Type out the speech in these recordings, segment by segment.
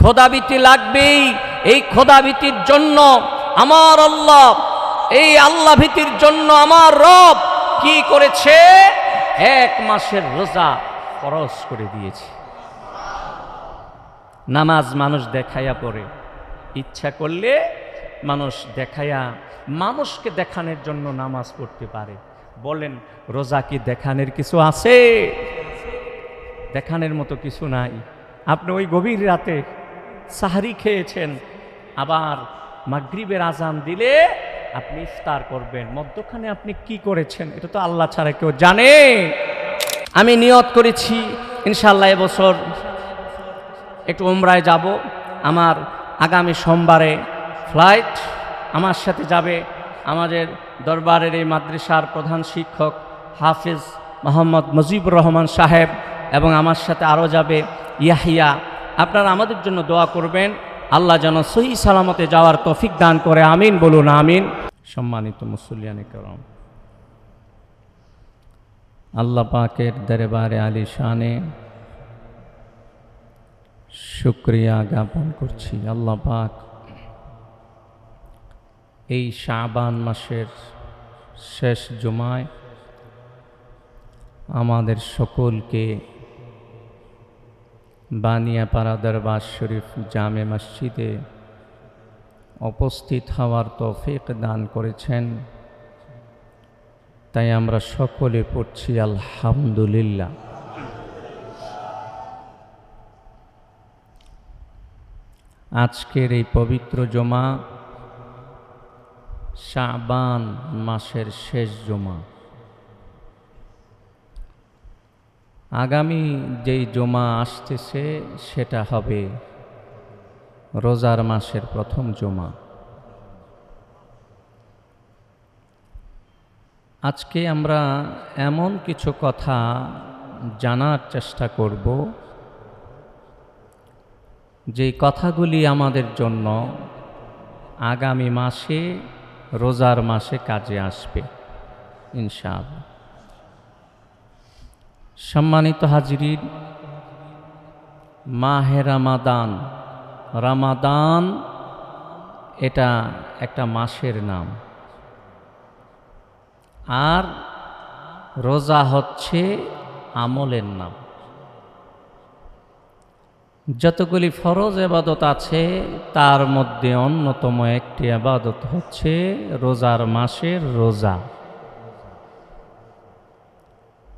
খোদাবিতি লাগবেই, এই খোদাবিতির জন্য আমার আল্লাহ, এই আল্লাহ ভীতির জন্য আমার রব কি করেছে? এক মাসের রোজা ফরজ করে দিয়েছে। নামাজ মানুষ দেখাইয়া পড়ে। ইচ্ছা করলে মানুষ দেখাইয়া, মানুষকে দেখানোর জন্য নামাজ পড়তে পারে। বলেন, রোজা কি দেখানের কিছু আছে? দেখানোর মতো কিছু নাই। আপনি ওই গভীর রাতে সাহারি খেয়েছেন। আবার মাগরিবের আজান দিলে আপনি ইফতার করবেন। মধ্যখানে আপনি কি করেছেন? এটা তো আল্লাহ ছাড়া কেউ জানে। আমি নিয়ত করেছি ইনশাল্লাহ এবছর একটু উমরায় যাব। আমার আগামী সোমবারে ফ্লাইট আমার সাথে যাবে আমাদের দরবারের এই মাদ্রাসার প্রধান শিক্ষক হাফিজ মোহাম্মদ মুজিবুর রহমান সাহেব এবং আমার সাথে আরও যাবে ইয়াহিয়া আপনারা আমাদের জন্য দোয়া করবেন। আল্লাহ যেন সহি সালামতে যাওয়ার তফিক দান করে, আমিন বলুন, আমিন। সম্মানিত মুসল্লিয়ানি করম, আল্লাহ পাকের দরবারে আলী শানে শুক্রিয়া জ্ঞাপন করছি। আল্লাহ পাক এই শাবান মাসের শেষ জুমায় আমাদের সকলকে বানিয়াপাড়া দরবার শরীফ জামে মসজিদে উপস্থিত হওয়ার তৌফিক দান করেছেন। তাই আমরা সকলে পড়ছি আলহামদুলিল্লাহ। আজকের এই পবিত্র জমা শাবান মাসের শেষ জমা। আগামী যেই জমা আসতেছে, সেটা হবে রোজার মাসের প্রথম জমা। আজকে আমরা এমন কিছু কথা জানার চেষ্টা করব, যে কথাগুলি আমাদের জন্য আগামী মাসে, রোজার মাসে কাজে আসবে, ইনশাআল্লাহ। সম্মানিত হাজিরিন, মাহে রামাদান। রামাদান এটা একটা মাসের নাম। আর রোজা হচ্ছে আমলের নাম। যতগুলি ফরজ এবাদত আছে, তার মধ্যে অন্যতম একটি আবাদত হচ্ছে রোজার মাসের রোজা।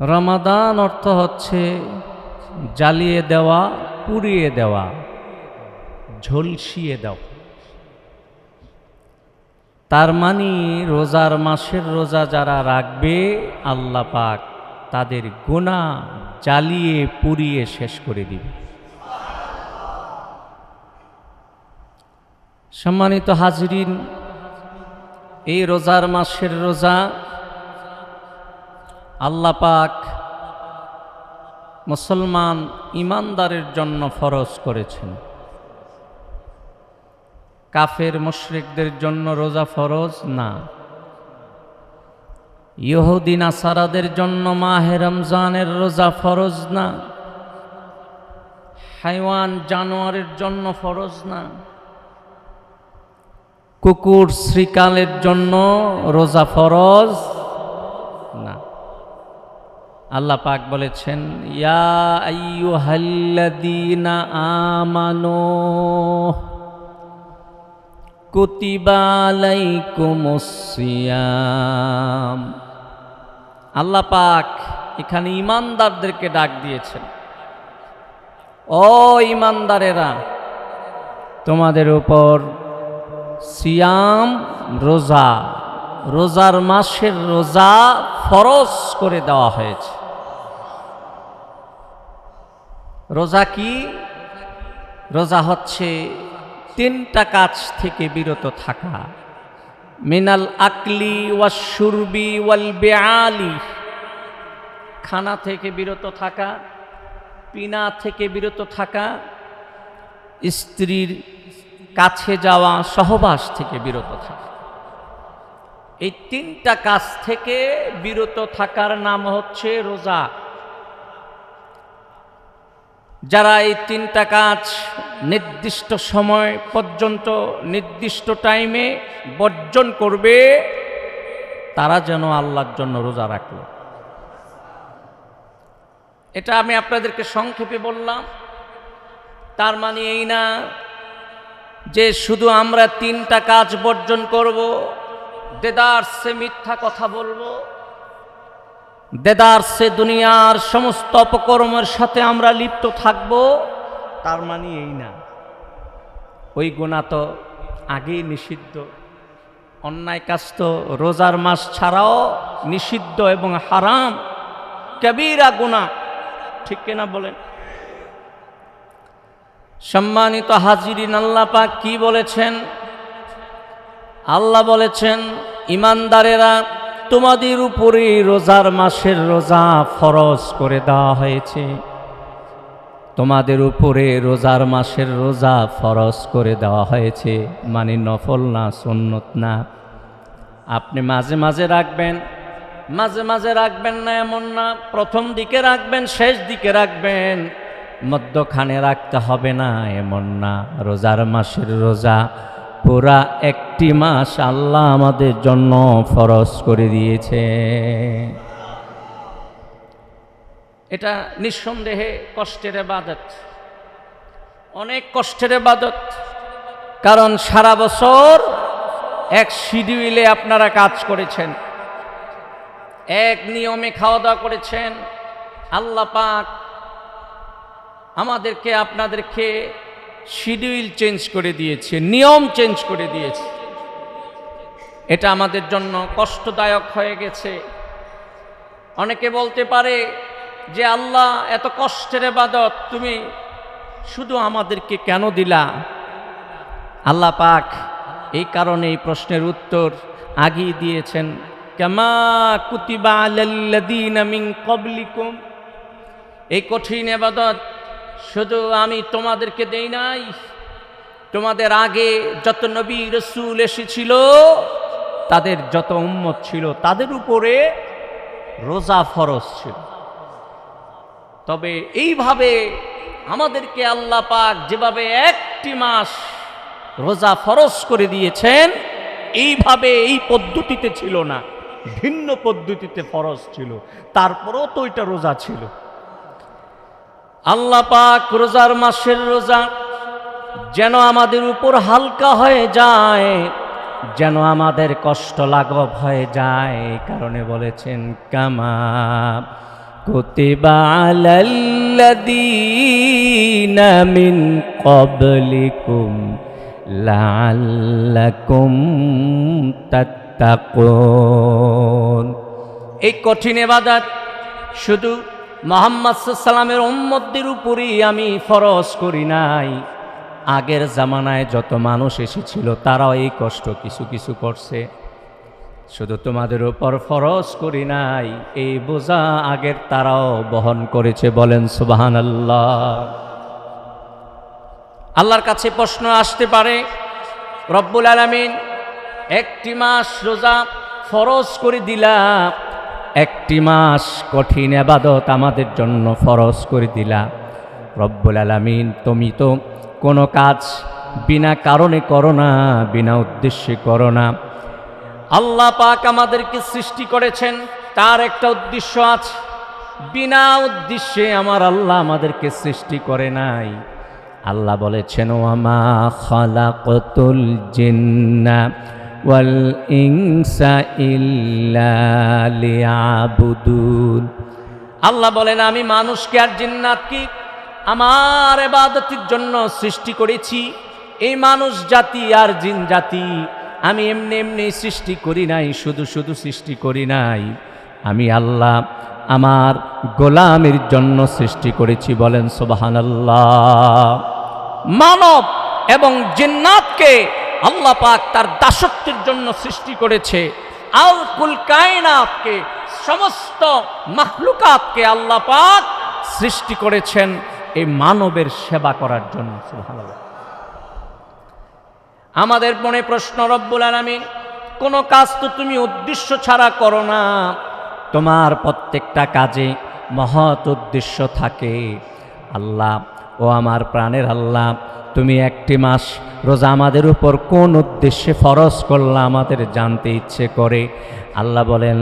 রমাদান অর্থ হচ্ছে জ্বালিয়ে দেওয়া, পুড়িয়ে দেওয়া, ঝলসিয়ে দেওয়া। তার মানে রোজার মাসের রোজা যারা রাখবে, আল্লাহ পাক তাদের গুণা জ্বালিয়ে, পুড়িয়ে শেষ করে দিবে। সম্মানিত হাজরিন, এই রোজার মাসের রোজা আল্লাহ পাক মুসলমান ইমানদারের জন্য ফরজ করেছেন। কাফের মুশরিকদের জন্য রোজা ফরজ না। ইহুদিন আসারাদের জন্য মাহে রমজানের রোজা ফরজ না। হাইওয়ান জানোয়ারের জন্য ফরজ না। কুকুর শ্রীকালের জন্য রোজা ফরজ আল্লাহ পাক বলেছেন, ইয়া আমানু আল্লাহ পাক এখানে ইমানদারদেরকে ডাক দিয়েছেন, ও ইমানদারেরা, তোমাদের উপর সিয়াম, রোজা, রোজার মাসের রোজা ফরজ করে দেওয়া হয়েছে। রোজা কি? রোজা হচ্ছে তিনটা কাজ থেকে বিরত থাকা। মিনাল আকলি ওয়া সুরবি ওয়াল বেআলি। খানা থেকে বিরত থাকা, পিনা থেকে বিরত থাকা, স্ত্রীর কাছে যাওয়া, সহবাস থেকে বিরত থাকা। এই তিনটা কাজ থেকে বিরত থাকার নাম হচ্ছে রোজা। যারা এই তিনটা কাজ নির্দিষ্ট সময় পর্যন্ত, নির্দিষ্ট টাইমে বর্জন করবে, তারা যেন আল্লাহর জন্য রোজা রাখল। এটা আমি আপনাদেরকে সংক্ষেপে বললাম। তার মানে এই না যে শুধু আমরা তিনটা কাজ বর্জন করব, দেদারসে মিথ্যা কথা বলব দেদারসে দুনিয়ার সমস্ত অপকর্মের সাথে আমরা লিপ্ত থাকব, তার মানে এই না। ওই গুণা তো আগেই নিষিদ্ধ। অন্যায় কাজ তো রোজার মাস ছাড়াও নিষিদ্ধ এবং হারাম। কবিরা গুণা, ঠিক কিনা বলেন? সম্মানিত হাজিরিন, আল্লাহ পাক কি বলেছেন? আল্লাহ বলেছেন, ইমানদারেরা তোমাদের উপরে রোজার মাসের রোজা ফরজ করে দেওয়া হয়েছে। তোমাদের উপরে রোজার মাসের রোজা ফরজ করে দেওয়া হয়েছে মানে নফল না, সুন্নত না। আপনি মাঝে মাঝে রাখবেন, মাঝে মাঝে রাখবেন না এমন না, প্রথম দিকে রাখবেন, শেষ দিকে রাখবেন, মধ্যখানে রাখতে হবে না এমন না। রোজার মাসের রোজা পুরা একটি মাস আল্লাহ আমাদের জন্য ফরজ করে দিয়েছে। এটা নিঃসন্দেহে কষ্টের এবাদত। অনেক কষ্টের এবাদত। কারণ সারা বছর এক শিডিউলে আপনারা কাজ করেছেন। এক নিয়মে খাওয়া দাওয়া করেছেন। আল্লাহ পাক আমাদেরকে, আপনাদেরকে শিডিউল চেঞ্জ করে দিয়েছে, নিয়ম চেঞ্জ করে দিয়েছে। এটা আমাদের জন্য কষ্টদায়ক হয়ে গেছে। অনেকে বলতে পারে যে, আল্লাহ, এত কষ্টের এবাদত তুমি শুধু আমাদেরকে কেন দিলা? আল্লাহ পাক এই কারণে এই প্রশ্নের উত্তর আগিয়ে দিয়েছেন, কেমা কুতিবা আলাল্লাযীনা মিন ক্বাবলিকুম। এই কঠিন এবাদত শুধু আমি তোমাদেরকে দেই নাই। তোমাদের আগে যত নবী রসুল এসেছিল, তাদের যত উম্মত ছিল, তাদের উপরে রোজা ফরজ ছিল। তবে এইভাবে আমাদেরকে আল্লাহ পাক যেভাবে একটি মাস রোজা ফরজ করে দিয়েছেন, এইভাবে এই পদ্ধতিতে ছিল না। ভিন্ন পদ্ধতিতে ফরজ ছিল। তারপরেও তো এটা রোজা ছিল। আল্লাহ পাক রোজার মাসের রোজা যেন আমাদের উপর হালকা হয়ে যায়, যেন আমাদের কষ্ট লাঘব হয়ে যায়, এই কারণে বলেছেন, কামা মিন ক্বাবলিকুম লাআল্লাকুম তাত্তাকুন। এই কঠিন এবাদত শুধু মোহাম্মদ সাল্লামের উম্মতদের উপরই আমি ফরজ করি নাই। আগের জামানায় যত মানুষ এসেছিল, তারাও এই কষ্ট কিছু কিছু করছে। শুধু তোমাদের উপর ফরজ করি নাই, এই বোঝা আগের তারাও বহন করেছে বলেন সুবাহান আল্লাহ আল্লাহর কাছে প্রশ্ন আসতে পারে, রব্বুল আলমিন একটি মাস রোজা ফরজ করে দিলা একটি মাস কঠিন আবাদত আমাদের জন্য ফরজ করে দিলা। রব্বুল আলমিন, তুমি তো কোনো কাজ বিনা কারণে করো না, বিনা উদ্দেশ্যে করো না। আল্লাহ পাক আমাদেরকে সৃষ্টি করেছেন, তার একটা উদ্দেশ্য আছে। বিনা উদ্দেশ্যে আমার আল্লাহ আমাদেরকে সৃষ্টি করে নাই। আল্লাহ বলেছেন ওয়ামা খালাকতুল জিন্না। আল্লাহ বলেন, আমি মানুষকে আর জিন্নাতকে আমার এবাদতির জন্য সৃষ্টি করেছি। এই মানুষ জাতি আর জিন জাতি আমি এমনি এমনি সৃষ্টি করি নাই, শুধু শুধু সৃষ্টি করি নাই। আমি আল্লাহ আমার গোলামের জন্য সৃষ্টি করেছি, বলেন সোবাহান মানব এবং জিন্নাতকে আল্লাহ পাক তার দাসত্বের জন্য সৃষ্টি করেছে। আল কুল কায়নাতকে, সমস্ত মাখলুকাতকে আল্লাহ পাক সৃষ্টি করেছেন এই মানবের সেবা করার জন্য আমাদের মনে প্রশ্ন, রব্বুল আলামিন, কোনো কাজ তো তুমি উদ্দেশ্য ছাড়া করো না। তোমার প্রত্যেকটা কাজে মহৎ উদ্দেশ্য থাকে। আল্লাহ ও আমার প্রাণের আল্লাহ তুমি একটি মাস রোজা আমাদের উপর কোন উদ্দেশ্যে ফরজ করলা আমাদের জানতে ইচ্ছে করে? আল্লাহ বলেন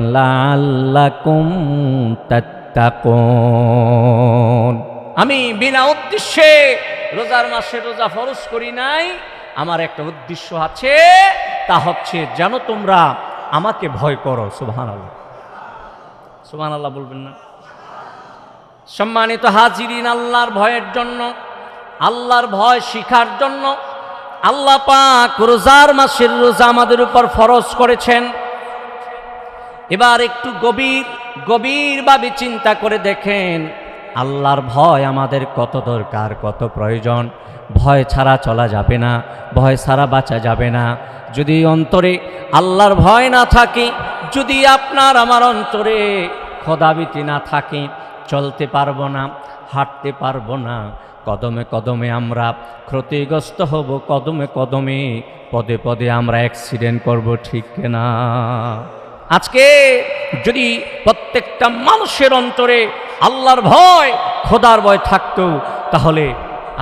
আমি বিনা উদ্দেশ্যে রোজার মাসে রোজা ফরজ করি নাই। আমার একটা উদ্দেশ্য আছে, তা হচ্ছে যেন তোমরা আমাকে ভয় করো। সুবহান আল্লাহ সুবহান আল্লাহ বলবেন না। সম্মানিত হাজিরিন, আল্লাহর ভয়ের জন্য আল্লাহর ভয় শিখার জন্য আল্লাহ পাক রোজার মাসের রোজা আমাদের উপর ফরজ করেছেন। এবার একটু গভীর, গভীরভাবে চিন্তা করে দেখেন, আল্লাহর ভয় আমাদের কত দরকার, কত প্রয়োজন। ভয় ছাড়া চলা যাবে না, ভয় ছাড়া বাঁচা যাবে না। যদি অন্তরে আল্লাহর ভয় না থাকে, যদি আপনার আমার অন্তরে খোদাবিতি না থাকে, চলতে পারব না, হাঁটতে পারব না কদমে কদমে আমরা ক্ষতিগ্রস্ত হব, কদমে কদমে পদে পদে আমরা অ্যাক্সিডেন্ট করব, ঠিক না আজকে যদি প্রত্যেকটা মানুষের অন্তরে আল্লাহর ভয়, খোদার ভয় থাকতো, তাহলে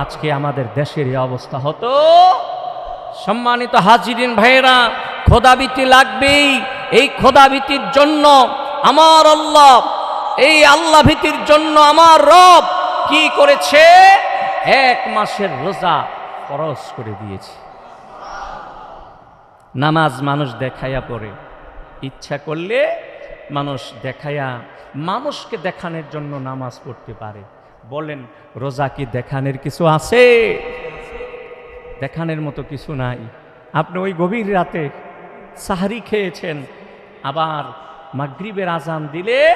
আজকে আমাদের দেশের এই অবস্থা হতো। সম্মানিত হাজিরিন ভাইয়েরা, খোদাবিতি লাগবেই। এই খোদাবিতির জন্য আমার আল্লাহ, এই আল্লাহ ভীতির জন্য আমার রব কি করেছে? এক মাসের রোজা খরচ করে দিয়েছে। নামাজ মানুষ দেখাইয়া পড়ে। ইচ্ছা করলে মানুষ দেখাইয়া, মানুষকে দেখানোর জন্য নামাজ পড়তে পারে। বলেন, রোজা কি দেখানোর কিছু আছে? দেখানোর মতো কিছু নাই। আপনি ওই গভীর রাতে সাহারি খেয়েছেন, আবার মাগরিবের আজান দিলে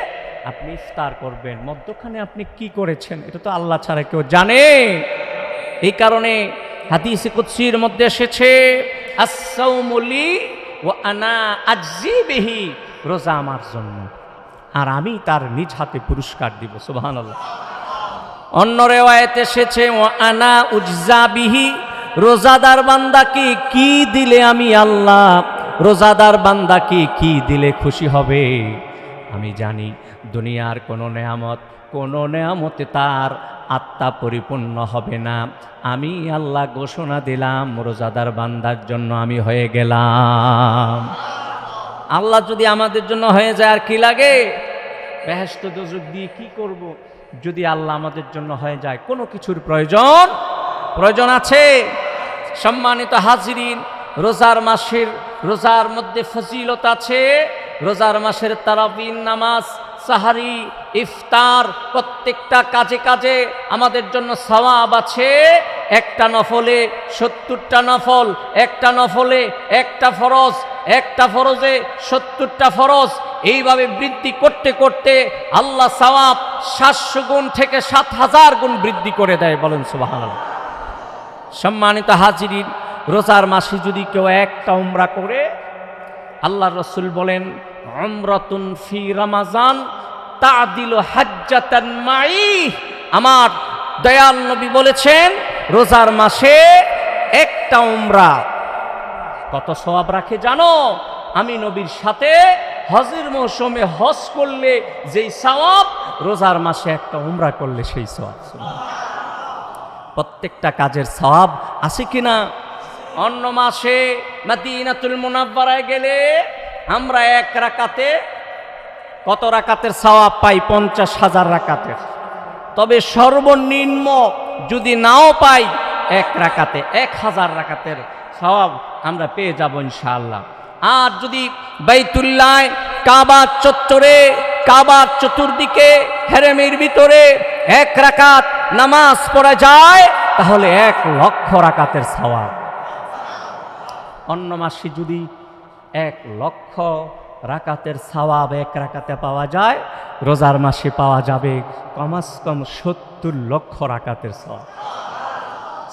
আপনি ইফতার করবেন, মধ্যখানে আপনি কি করেছেন, এটা তো আল্লাহ ছাড়া কেউ জানে। এই কারণে হাদিস কুৎসির মধ্যে এসেছে আসাউমলি ও আনা আজি বেহি, রোজা আমার জন্য। আর আমি তার নিজ হাতে পুরস্কার দিব সুবাহান আল্লাহ অন্য রেওয়ায়তে এসেছে ও আনা উজ্জা বিহি, রোজাদার বান্দাকে কি দিলে আমি আল্লাহ, রোজাদার বান্দাকে কি দিলে খুশি হবে? আমি জানি দুনিয়ার কোনো নেয়ামত, কোনো নেয়ামতে তার আত্মা পরিপূর্ণ হবে না। আমি আল্লাহ ঘোষণা দিলাম, রোজাদার বান্দার জন্য আমি হয়ে গেলাম। আল্লাহ যদি আমাদের জন্য হয়ে যায়, আর কি লাগে? বেহেস্ত দোজক দিয়ে কি করব? যদি আল্লাহ আমাদের জন্য হয়ে যায়, কোনো কিছুর প্রয়োজন? প্রয়োজন আছে? সম্মানিত হাজিরিন, রোজার মাসের, রোজার মধ্যে ফজিলত আছে? রোজার মাসের তারাবিন নামাজ, সাহারি, ইফতার, প্রত্যেকটা কাজে কাজে আমাদের জন্য সওয়াব আছে। একটা নফলে সত্তরটা নফল, একটা নফলে একটা ফরজ, একটা ফরজে সত্তরটা ফরজ। এইভাবে বৃদ্ধি করতে করতে আল্লাহ সওয়াব সাতশো গুণ থেকে সাত হাজার গুণ বৃদ্ধি করে দেয়, বলেন সুবাহ সম্মানিত হাজিরিন, রোজার মাসে যদি কেউ একটা উমরা করে আল্লাহ রসুল বলেন অমরতুন ফি রমাজান তা দিল হাজ্জাতান মাই আমার দয়াল নবী বলেছেন, রোজার মাসে একটা উমরা। কত সওয়াব রাখে জানো? আমি নবীর সাথে হজের মৌসুমে হজ করলে যেই সওয়াব, রোজার মাসে একটা উমরা করলে সেই সওয়াব। প্রত্যেকটা কাজের সওয়াব আছে কিনা? অন্য মাসে মাদিনাতুল মুনাব্বারায় গেলে আমরা এক রাকাতে কত রাকাতের সওয়াব পাই? পঞ্চাশ হাজার রাকাতের। তবে সর্বনিম্ন যদি নাও পাই, এক রাকাতে, এক হাজার রাকাতের সওয়াব আমরা পেয়ে যাব ইনশাআল্লাহ। আর যদি বাইতুল্লাহ কাবার চত্বরে কাবার চতুর্দিকে, হেরেমের ভিতরে এক রাকাত নামাজ পড়া যায়, তাহলে এক লক্ষ রাকাতের সওয়াব। অন্য মাসে যদি এক লক্ষ রাকাতের সওয়াব এক রাকাতে পাওয়া যায়, রোজার মাসে পাওয়া যাবে কমাস কম সত্তর লক্ষ রাকাতের সওয়াব।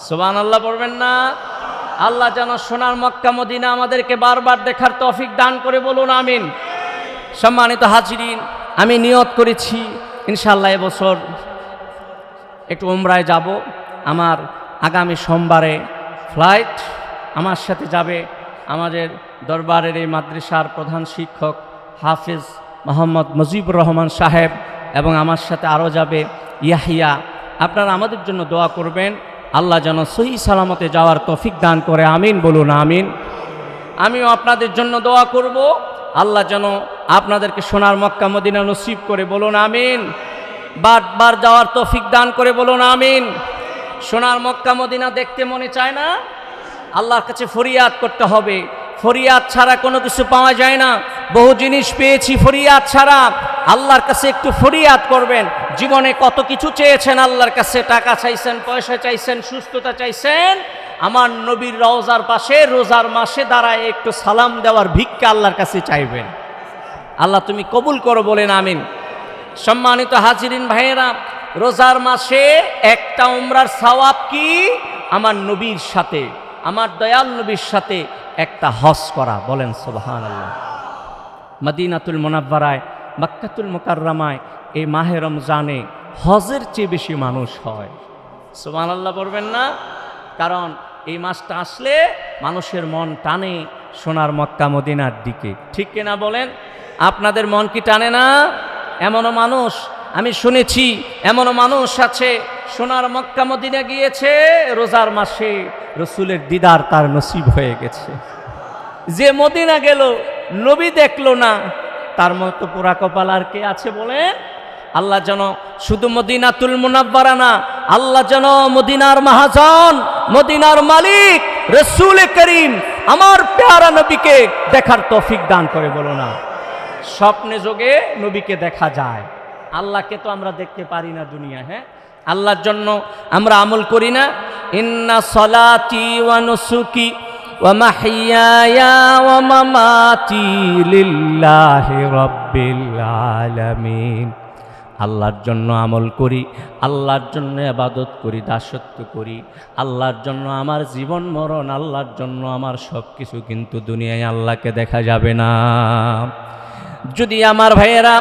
সোবান আল্লাহ পড়বেন না? আল্লাহ যেন সোনার মক্কা মদিনা আমাদেরকে বারবার দেখার তৌফিক দান করে বলুন, আমিন। সম্মানিত হাজিরিন, আমি নিয়ত করেছি ইনশাল্লাহ এবছর একটু উমরায় যাব। আমার আগামী সোমবারে ফ্লাইট আমার সাথে যাবে আমাদের দরবারের এই মাদ্রাসার প্রধান শিক্ষক হাফিজ মোহাম্মদ মুজিবুর রহমান সাহেব এবং আমার সাথে আরও যাবে ইয়াহিয়া। আপনারা আমাদের জন্য দোয়া করবেন। আল্লাহ যেন সহি সালামতে যাওয়ার তফিক দান করে। আমিন, বলুন আমিন। আমিও আপনাদের জন্য দোয়া করব। আল্লাহ যেন আপনাদেরকে সোনার মক্কা মদিনা নসিব করে। বলুন আমিন। বারবার যাওয়ার তফিক দান করে। বলুন আমিন। সোনার মক্কা মদিনা দেখতে মনে চায় না? আল্লাহর কাছে ফরিয়াদ করতে হবে। ফরিয়াদ ছাড়া কোনো কিছু পাওয়া যায় না। বহু জিনিস পেয়েছি ফরিয়াদ ছাড়া। আল্লাহর কাছে একটু ফরিয়াদ করবেন। জীবনে কত কিছু চেয়েছেন আল্লাহর কাছে। টাকা চাইছেন, পয়সা চাইছেন, সুস্থতা চাইছেন। আমার নবীর রওজার পাশে, রোজার মাসে দাঁড়ায় একটু সালাম দেওয়ার ভিক্ষা আল্লাহর কাছে চাইবেন। আল্লাহ তুমি কবুল করো বলেন, আমিন। সম্মানিত হাজিরিন ভাইয়েরা, রোজার মাসে একটা উমরার সওয়াব কি? আমার নবীর সাথে। আমার দয়াল নবীর সাথে একটা হজ করা, বলেন সোবাহান আল্লাহ মদিনাতুল মোনাব্বারায় মাক্কাতুল মোকাররামায় এই মাহে রমজানে হজের চেয়ে বেশি মানুষ হয়। সোমান আল্লাহ বলবেন না, কারণ এই মাসটা আসলে মানুষের মন টানে সোনার মক্কা মদিনার দিকে। ঠিক কিনা বলেন? আপনাদের মন কি টানে না? এমনও মানুষ, আমি শুনেছি এমনও মানুষ আছে সোনার মক্কা মদিনা গিয়েছে, রোজার মাসে রসুলের দিদার তার নসিব হয়ে গেছে। যে মদিনা গেল, নবী দেখল না, তার মতো পোড়া কপাল আর কে আছে বলেন আল্লাহ যেন শুধু মদিনাতুল মুনাব্বারা না, আল্লাহ যেন মদিনার মহাজন, মদিনার মালিক, রসুল করিম, আমার প্যারা নবীকে দেখার তৌফিক দান করে বলো না। স্বপ্নে যোগে নবীকে দেখা যায়। আল্লাহকে তো আমরা দেখতে পারি না দুনিয়া হ্যাঁ? আল্লাহর জন্য আমরা আমল করি না। ইন্না সলাতি ওয়া নুসুকি ওয়া মাহইয়ায়া ওয়া মামাতি লিল্লাহি রাব্বিল আলামিন। আল্লাহর জন্য আমল করি, আল্লাহর জন্য আবাদত করি, দাসত্ব করি, আল্লাহর জন্য আমার জীবন মরণ, আল্লাহর জন্য আমার সব কিছু কিন্তু দুনিয়ায় আল্লাহকে দেখা যাবে না। যদি আমার ভাইয়েরা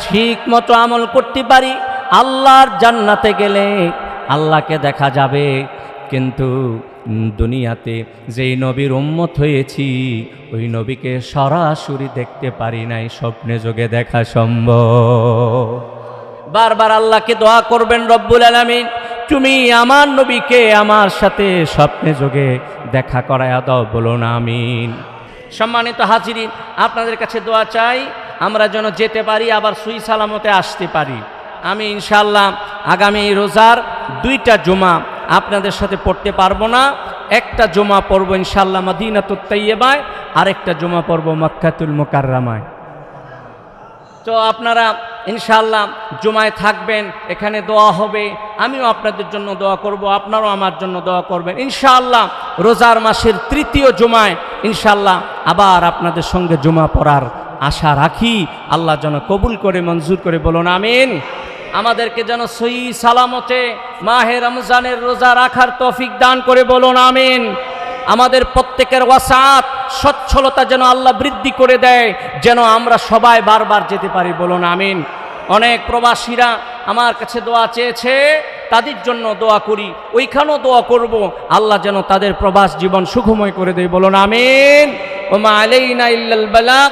ঠিক মতো আমল করতে পারি আল্লাহর জান্নাতে গেলে আল্লাহকে দেখা যাবে। কিন্তু দুনিয়াতে যেই নবীর উম্মত হয়েছি, ওই নবীকে সরাসরি দেখতে পারি নাই, স্বপ্নে যোগে দেখা সম্ভব। বারবার আল্লাহকে দোয়া করবেন রব্বুল আলামিন, তুমি আমার নবীকে আমার সাথে স্বপ্নে যোগে দেখা করায়া দাও না, আমিন। সম্মানিত হাজিরিন, আপনাদের কাছে দোয়া চাই, আমরা যেন যেতে পারি, আবার সুই সালামতে আসতে পারি। আমি ইনশাল্লাহ আগামী রোজার দুইটা জুমা আপনাদের সাথে পড়তে পারব না। একটা জুমা পড়ব ইনশাল্লাহ মদিনাতুত তৈয়বায় আরেকটা জুমা পড়ব মক্কাতুল মোকাররামায়। তো আপনারা ইনশাল্লাহ জুমায় থাকবেন, এখানে দোয়া হবে, আমিও আপনাদের জন্য দোয়া করব, আপনারাও আমার জন্য দোয়া করবেন। ইনশাআল্লাহ রোজার মাসের তৃতীয় জুমায় ইনশাল্লাহ আবার আপনাদের সঙ্গে জুমা পড়ার আশা রাখি আল্লাহ যেন কবুল করে, মঞ্জুর করে বলুন, আমিন। আমাদেরকে যেন সই সালামতে মাহে রমজানের রোজা রাখার তৌফিক দান করে বলুন, আমিন। আমাদের প্রত্যেকের ওয়াসাত, সচ্ছলতা যেন আল্লাহ বৃদ্ধি করে দেয়, যেন আমরা সবাই বারবার যেতে পারি, বলুন, আমিন। অনেক প্রবাসীরা আমার কাছে দোয়া চেয়েছে, তাদের জন্য দোয়া করি, ওইখানেও দোয়া করব, আল্লাহ যেন তাদের প্রবাস জীবন সুখময় করে দেয়, বলুন, আমিন। ওমা আলাইনা ইল্লাল বালাগ